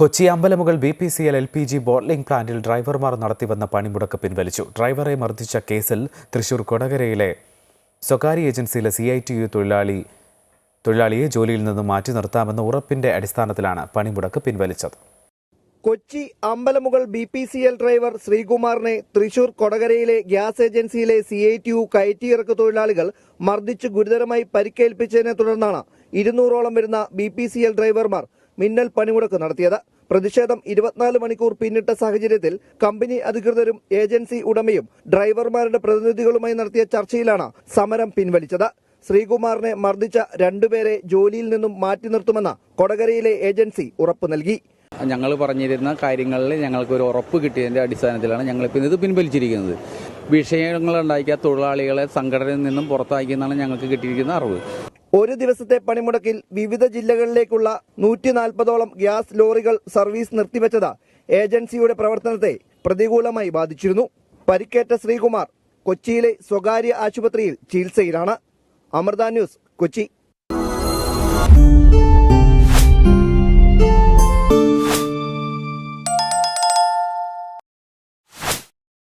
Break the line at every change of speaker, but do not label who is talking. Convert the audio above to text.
Kochi Ambalamugal B P C L L P G bottling പ്ലാന്റിൽ ഡ്രൈവർമാർ നടത്തിവന്ന പണിമുടക്ക് പിൻവലിച്ചു. ഡ്രൈവറെ മർദ്ദിച്ച കേസിൽ തൃശൂർ കൊടകരയിലെ സ്വകാര്യ ഏജൻസിയിലെ സി ഐ ടി യു തൊഴിലാളി തൊഴിലാളിയെ ജോലിയിൽ നിന്ന് മാറ്റി നിർത്താമെന്ന ഉറപ്പിന്റെ അടിസ്ഥാനത്തിലാണ് പണിമുടക്ക് പിൻവലിച്ചത്.
Kochi Ambalamugal B P C L driver ശ്രീകുമാറിനെ Thrissur കൊടകരയിലെ ഗ്യാസ് ഏജൻസിയിലെ സി ഐ ടി യു കയറ്റിയിറക്ക് തൊഴിലാളികൾ മർദ്ദിച്ച് ഗുരുതരമായി പരിക്കേൽപ്പിച്ചതിനെ തുടർന്നാണ് ഇരുന്നൂറോളം വരുന്ന ബി പി സി എൽ ഡ്രൈവർമാർ മിന്നൽ പണിമുടക്ക് നടത്തിയത്. പ്രതിഷേധം ഇരുപത്തിനാല് മണിക്കൂർ പിന്നിട്ട സാഹചര്യത്തിൽ കമ്പനി അധികൃതരും ഏജൻസി ഉടമയും ഡ്രൈവർമാരുടെ പ്രതിനിധികളുമായി നടത്തിയ ചർച്ചയിലാണ് സമരം പിൻവലിച്ചത്. ശ്രീകുമാറിനെ മർദ്ദിച്ച രണ്ടുപേരെ ജോലിയിൽ നിന്നും മാറ്റി നിർത്തുമെന്ന് കൊടകരയിലെ ഏജൻസി ഉറപ്പു നൽകി.
ഞങ്ങൾ പറഞ്ഞിരുന്ന കാര്യങ്ങളിൽ ഞങ്ങൾക്ക് ഒരു ഉറപ്പ് കിട്ടിയതിന്റെ അടിസ്ഥാനത്തിലാണ് ഞങ്ങളിപ്പോൾ ഇത് പിൻവലിച്ചിരിക്കുന്നത്. വിഷയങ്ങൾ ഉണ്ടാക്കിയ തൊഴിലാളികളെ സംഘടനയിൽ നിന്നും പുറത്താക്കിയെന്നാണ് ഞങ്ങൾക്ക് കിട്ടിയിരിക്കുന്ന അറിവ്.
ഒരു ദിവസത്തെ പണിമുടക്കിൽ വിവിധ ജില്ലകളിലേക്കുള്ള നൂറ്റി നാൽപ്പതോളം ഗ്യാസ് ലോറികൾ സർവീസ് നിർത്തിവെച്ചത് ഏജൻസിയുടെ പ്രവർത്തനത്തെ പ്രതികൂലമായി ബാധിച്ചിരുന്നു. പരിക്കേറ്റ ശ്രീകുമാർ കൊച്ചിയിലെ സ്വകാര്യ ആശുപത്രിയിൽ ചികിത്സയിലാണ്. അമൃത ന്യൂസ് കൊച്ചി.